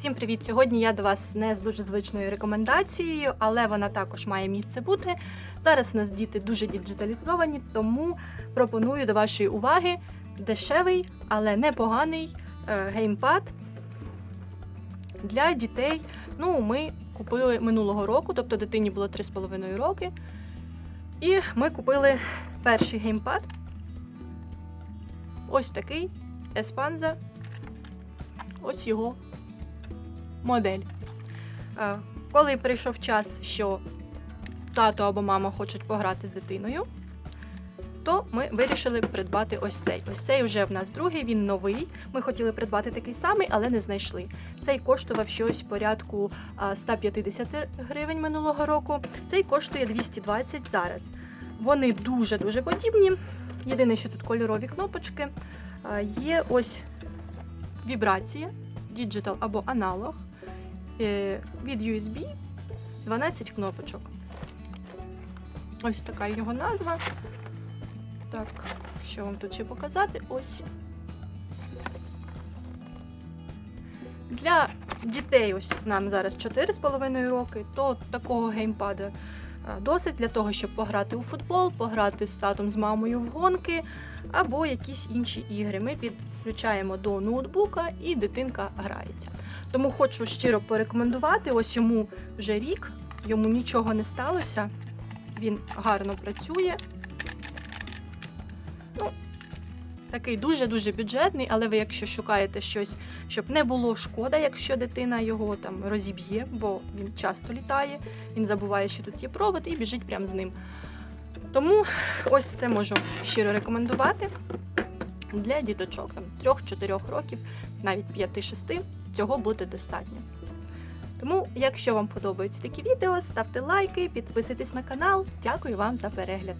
Всім привіт! Сьогодні я до вас не з дуже звичною рекомендацією, але вона також має місце бути. Зараз у нас діти дуже діджиталізовані, тому пропоную до вашої уваги дешевий, але непоганий е, геймпад для дітей. Ну, ми купили минулого року, тобто дитині було 3,5 роки. І ми купили перший геймпад. Ось такий Espanza. Ось його модель. Е, Коли прийшов час, що тато або мама хочуть пограти з дитиною, то ми вирішили придбати ось цей. Ось цей вже в нас другий, він новий. Ми хотіли придбати такий самий, але не знайшли. Цей коштував щось порядку 150 гривень минулого року. Цей коштує 220 зараз. Вони дуже-дуже подібні. Єдине, що тут кольорові кнопочки. Є ось вібрація, діджитал або аналог. Е, Від USB 12 кнопочок. Ось така його назва. Так, що вам тут ще показати? Ось. Для дітей, ось нам зараз 4,5 роки, то такого геймпада досить для того, щоб пограти у футбол, пограти з татом з мамою в гонки або якісь інші ігри. Ми підключаємо до ноутбука і дитинка грається. Тому хочу щиро порекомендувати. Ось йому вже рік, йому нічого не сталося. Він гарно працює. Ну, такий дуже-дуже бюджетний, але ви, якщо шукаєте щось, щоб не було шкода, якщо дитина його там розіб'є, бо він часто літає, він забуває, що тут є провод, і біжить прямо з ним. Тому ось це можу щиро рекомендувати для діточок там 3-4 років, навіть 5-6, цього буде достатньо. Тому, якщо вам подобаються такі відео, ставте лайки, підписуйтесь на канал. Дякую вам за перегляд.